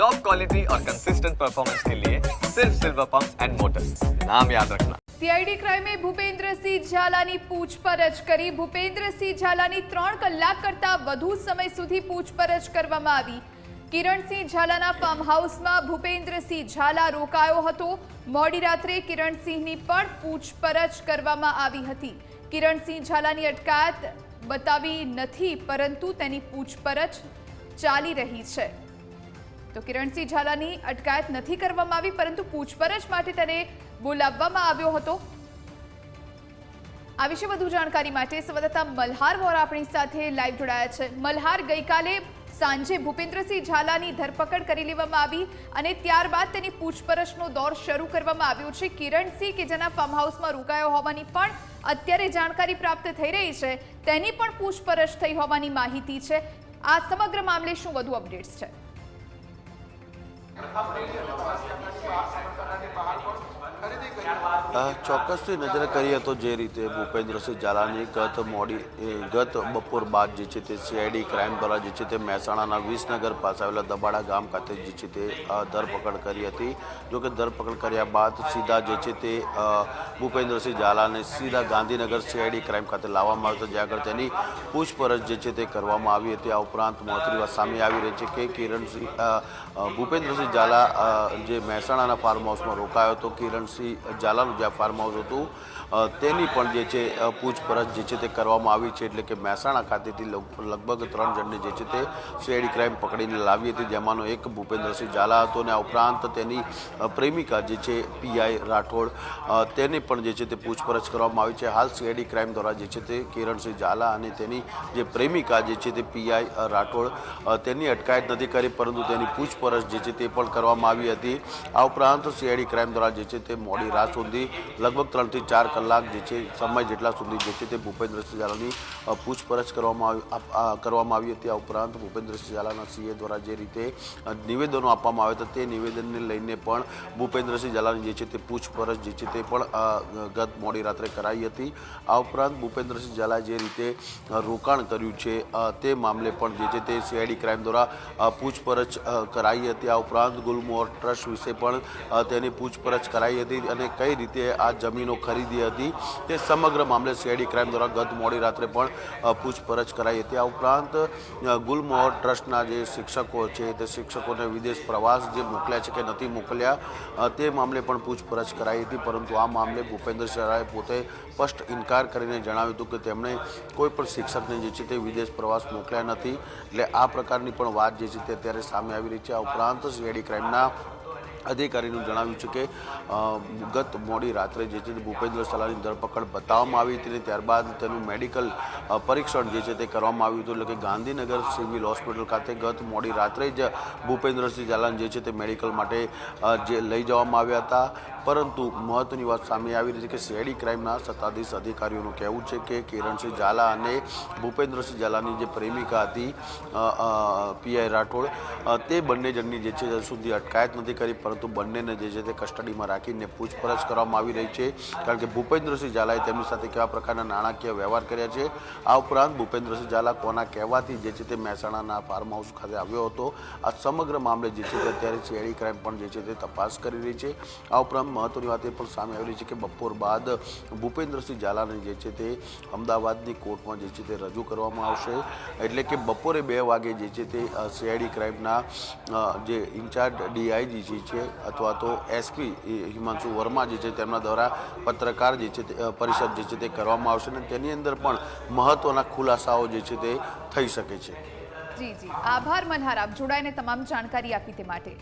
Top quality और consistent performance के लिए सिर्फ सिल्वर पंप एंड मोटर्स नाम याद रखना સીઆઈડી ક્રાઇમે ભૂપેન્દ્રસિંહ ઝાલાની પૂછપરછ કરી ભૂપેન્દ્રસિંહ ઝાલાની ત્રણ કલાક કરતા વધુ સમય સુધી પૂછપરછ કરવામાં આવી કિરણસિંહ ઝાલાના ફાર્મ હાઉસમાં ભૂપેન્દ્રસિંહ ઝાલા રોકાયો હતો મોડી રાત્રે કિરણસિંહની પણ પૂછપરછ કરવામાં આવી હતી કિરણસિંહ ઝાલાની અટકાયત બતાવી નથી પરંતુ તેની પૂછપરછ ચાલી રહી છે તો કિરણસિંહ ઝાલાની અટકાયત નથી કરવામાં આવી, પરંતુ પૂછપરછ માટે તેને બોલાવવામાં આવ્યો હતો. આ વિશે વધુ જાણકારી માટે સંવાદદાતા મલ્હાર વોરા આપણી સાથે લાઈવ જોડાયા છે. મલ્હાર, ગઈકાલે સાંજે ભૂપેન્દ્રસિંહ ઝાલાની ધરપકડ કરી લેવામાં આવી અને ત્યારબાદ તેની પૂછપરછનો દોર શરૂ કરવામાં આવ્યો છે. કિરણસિંહ કે જેના ફાર્મ હાઉસમાં રોકાયો હોવાની પણ અત્યારે જાણકારી પ્રાપ્ત થઈ રહી છે. તેની પણ પૂછપરછ થઈ હોવાની માહિતી છે. આ સમગ્ર મામલે શું વધુ અપડેટ્સ છે? पहाड ચોક્કસથી નજરે કરીએ તો જે રીતે ભૂપેન્દ્રસિંહ ઝાલાની ગત મોડી ગત બપોર બાદ જે છે તે સીઆઈડી ક્રાઇમ દ્વારા જે છે તે મહેસાણાના વિસનગર પાસે આવેલા દબાડા ગામ ખાતે જે છે તે ધરપકડ કરી હતી. જો કે ધરપકડ કર્યા બાદ સીધા જે છે તે ભૂપેન્દ્રસિંહ ઝાલાને સીધા ગાંધીનગર સીઆઈડી ક્રાઇમ ખાતે લાવવામાં આવ્યો હતો, જ્યાં આગળ તેની પૂછપરછ જે છે તે કરવામાં આવી હતી. આ ઉપરાંત મહત્વની વાત સામે આવી રહી છે કે કિરણસિંહ ભૂપેન્દ્રસિંહ ઝાલા જે મહેસાણાના ફાર્મ હાઉસમાં રોકાયો હતો કિરણસિંહ ઝાલાનું જ્યાં ફાર્મ હાઉસ હતું તેની પણ જે છે પૂછપરછ જે છે તે કરવામાં આવી છે. એટલે કે મહેસાણા ખાતેથી લગ- લગભગ ત્રણ જણને જે છે તે શેરી ક્રાઇમ પકડીને લાવી હતી. જેમાંનો એક ભૂપેન્દ્રસિંહ ઝાલા હતો અને આ ઉપરાંત તેની પ્રેમિકા જે છે પીઆઈ રાઠોડ તેની પણ જે છે તે પૂછપરછ કરવામાં આવી છે. હાલ સીઆઈડી ક્રાઇમ દ્વારા જે છે તે કિરણસિંહ ઝાલા અને તેની જે પ્રેમિકા જે છે તે પીઆઈ રાઠોડ તેની અટકાયત નથી કરી, પરંતુ તેની પૂછપરછ જે છે તે પણ કરવામાં આવી હતી. આ ઉપરાંત સીઆઈડી ક્રાઇમ દ્વારા જે છે તે મોડી રાત સુધી લગભગ ત્રણથી ચાર કલાક જે છે, સમય જેટલા સુધી જે છે તે ભૂપેન્દ્રસિંહ ઝાલાની પૂછપરછ કરવામાં આવી કરવામાં આવી હતી આ ઉપરાંત ભૂપેન્દ્રસિંહ ઝાલાના સીએ દ્વારા જે રીતે નિવેદનો આપવામાં આવ્યા હતા તે નિવેદનને લઈને પણ ભૂપેન્દ્રસિંહ ઝાલાની જે છે તે પૂછપરછ જે છે તે પણ ગત મોડી રાત્રે કરાઈ હતી. આ ઉપરાંત ભૂપેન્દ્રસિંહ ઝાલા જે રીતે રોકાણ કર્યું છે તે મામલે પણ જે છે તે સીઆઈડી ક્રાઇમ દ્વારા પૂછપરછ કરાઈ હતી. આ ઉપરાંત ગુલમોહર ટ્રસ્ટ વિશે પણ તેની પૂછપરછ કરાઈ હતી. અને કઈ રીતે આ જમીનો ખરીદી હતી તે સમગ્ર મામલે સીઆઈડી ક્રાઇમ દ્વારા ગત મોડી રાત્રે પણ પૂછપરછ કરાઈ હતી. આ ઉપરાંત ગુલમોહર ટ્રસ્ટના જે શિક્ષકો છે તે શિક્ષકોને વિદેશ પ્રવાસ જે મોકલ્યા છે કે નથી મોકલ્યા તે મામલે પણ પૂછપરછ કરાઈ હતી. પરંતુ આ મામલે ભૂપેન્દ્ર શરાએ પોતે સ્પષ્ટ ઇનકાર કરીને જણાવ્યું હતું કે તેમણે કોઈ પણ શિક્ષકને જે છે તે વિદેશ પ્રવાસ મોકલ્યા નથી. એટલે આ પ્રકારની પણ વાત જે છે તે અત્યારે સામે આવી રહી છે. આ ઉપરાંત સીઆઈડી ક્રાઇમના અધિકારીનું જણાવ્યું છે કે ગત મોડી રાત્રે જે છે તે ભૂપેન્દ્ર સલાની ધરપકડ બતાવવામાં આવી હતી અને ત્યારબાદ તેનું મેડિકલ પરીક્ષણ જે છે તે કરવામાં આવ્યું હતું એટલે કે ગાંધીનગર સિવિલ હોસ્પિટલ ખાતે ગત મોડી રાત્રે જ ભૂપેન્દ્રસિંહ ઝાલાને જે છે તે મેડિકલ માટે જે લઈ જવામાં આવ્યા હતા. પરંતુ મહત્વની વાત સામે આવી રહી છે કે સીઆઈડી ક્રાઇમના સત્તાધીશ અધિકારીઓનું કહેવું છે કે કિરણસિંહ ઝાલા અને ભૂપેન્દ્રસિંહ ઝાલાની જે પ્રેમિકા હતી પીઆઈ રાઠોડ તે બંને જણની જે છે સુધી અટકાયત નથી કરી પરંતુ બંનેને જે છે તે કસ્ટડીમાં રાખીને પૂછપરછ કરવામાં આવી રહી છે. કારણ કે ભૂપેન્દ્રસિંહ ઝાલાએ તેમની સાથે કેવા પ્રકારના નાણાકીય વ્યવહાર કર્યા છે, આ ઉપરાંત ભૂપેન્દ્રસિંહ ઝાલા કોના કહેવાથી જે છે તે મહેસાણાના ફાર્મ હાઉસ ખાતે આવ્યો હતો, આ સમગ્ર મામલે જે છે તે અત્યારે સીઆઈડી ક્રાઇમ પણ જે છે તે તપાસ કરી રહી છે. આ ઉપરાંત મહત્વની વાત એ પણ સામે આવી રહી છે કે બપોર બાદ ભૂપેન્દ્રસિંહ ઝાલાને જે છે તે અમદાવાદની કોર્ટમાં જે છે તે રજૂ કરવામાં આવશે. એટલે કે બપોરે બે વાગે જે છે તે સીઆઈડી ક્રાઇમના જે ઇન્ચાર્જ ડીઆઈજી છે અથવા તો એસપી હિમાંશુ વર્મા જે છે તેમના દ્વારા પત્રકાર જે છે તે પરિષદ જે છે તે કરવામાં આવશે અને તેની અંદર પણ મહત્વના ખુલાસાઓ જે છે તે થઈ શકે છે. જી જી. આભાર મનહાર. આપ જોડાઈને તમામ જાણકારી આપી તે માટે.